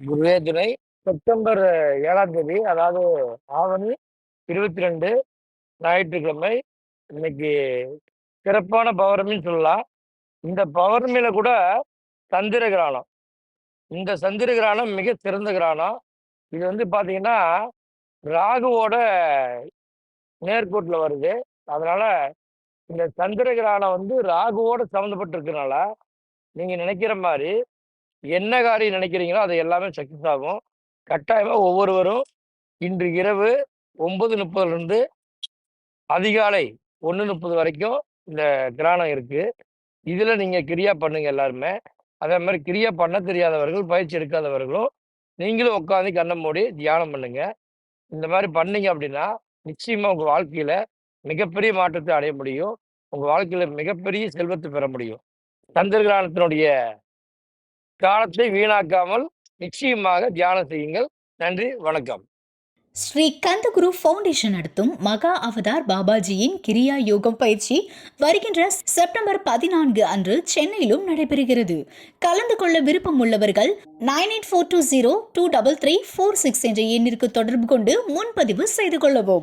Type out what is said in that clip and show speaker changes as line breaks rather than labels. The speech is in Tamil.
குருவே துணை செப்டம்பர் ஏழாம் தேதி அதாவது ஆவணி இருபத்தி ரெண்டு ஞாயிற்றுக்கிழமை இன்னைக்கு சிறப்பான பௌர்ணமின்னு சொல்லலாம். இந்த பௌர்ணமியில கூட சந்திர கிரகணம். இந்த சந்திர கிரகணம் மிக சிறந்த கிரகணம். இது வந்து பார்த்தீங்கன்னா ராகுவோட நேர்கோட்டில் வருது. அதனால இந்த சந்திர கிரகணம் வந்து ராகுவோட சம்மந்தப்பட்டிருக்கனால நீங்கள் நினைக்கிற மாதிரி என்ன காரியம் நினைக்கிறீங்களோ அது எல்லாமே சக்ஸஸ் ஆகும். கட்டாயமாக ஒவ்வொருவரும் இன்று இரவு ஒன்பது முப்பதுலேருந்து அதிகாலை ஒன்று முப்பது வரைக்கும் இந்த கிராணம் இருக்குது இதில் நீங்கள் கிரியா பண்ணுங்க எல்லாருமே. அதே மாதிரி கிரியா பண்ண தெரியாதவர்கள் பயிற்சி எடுக்காதவர்களும் நீங்களும் உட்காந்து கண்ணை மூடி தியானம் பண்ணுங்க. இந்த மாதிரி பண்ணீங்க அப்படின்னா நிச்சயமாக உங்கள் வாழ்க்கையில் மிகப்பெரிய மாற்றத்தை அடைய முடியும். உங்கள் வாழ்க்கையில் மிகப்பெரிய செல்வத்தை பெற முடியும். சந்திர கிரகணத்தினுடைய காலத்தை வீணாக்காமல் நிச்சயமாக தியானம் செய்யுங்கள். நன்றி வணக்கம்.
ஸ்ரீ கந்தகுரு ஃபவுண்டேஷன் நடத்தும் மகா அவதார் பாபாஜியின் கிரியா யோகம் பயிற்சி வருகின்ற செப்டம்பர் பதினான்கு அன்று சென்னையிலும் நடைபெறுகிறது. கலந்து கொள்ள விருப்பம் உள்ளவர்கள் nine eight four two zero two double three four six என்ற எண்ணிற்கு தொடர்பு கொண்டு முன்பதிவு செய்து கொள்ளவும்.